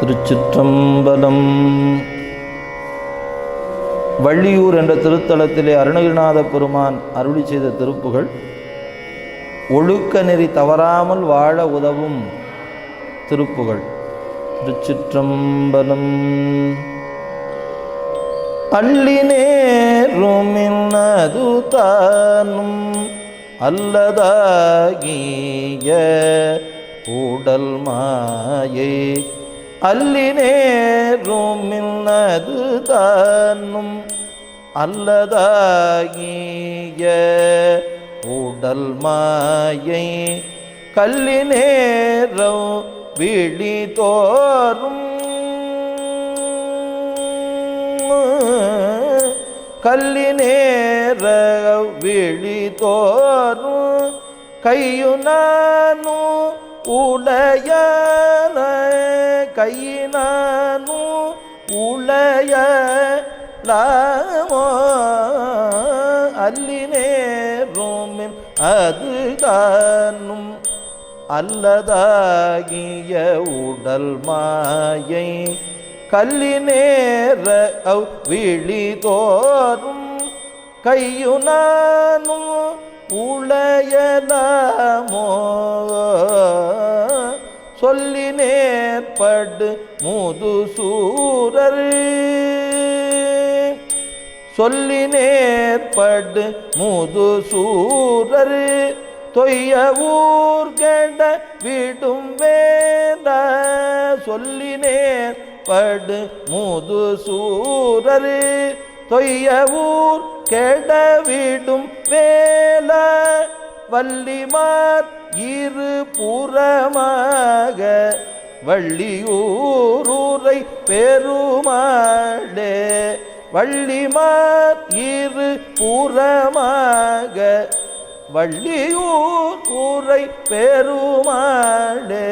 திருச்சிற்றம்பலம். வள்ளியூர் என்ற திருத்தலத்திலே அருணகிரிநாத பெருமான் அருளி செய்த திருப்புகள் ஒழுக்க நெறி தவறாமல் வாழ உதவும் திருப்புகள். திருச்சிற்றம்பலம். அள்ளி நேருமின்னது தானும் அல்லதாகிய உடல் மாயை அல்லி நேரும் நேருமின்னது தானும் அல்லதாகிய உடல் மாயை கல்லி நேரம் விழி தோறும். கல்லி நேர விழி தோறும் கையுனானு உடைய கையினானு உளைய லாமோ அல்லி நேருமின் அது காணும் அல்லதாகிய உடல் மாயை கல்லி நேர அவ் விழி தோறும் கையுனானும் உளையலாமோ சொல்லி நேர்படு முது சூரர் சொல்லி நேர்படு முது சூரர் தொய்ய ஊர்கட விடும் வேண்ட சொல்லி நேர்படு முதுசூரர். தொய்ய ஊர் கெட விடும் வேலை வள்ளிமார் இரு புறமாக வள்ளியூரூரை பெருமாளே. வள்ளிமார் இரு புறமாக வள்ளியூர் ஊரை பெருமாளே.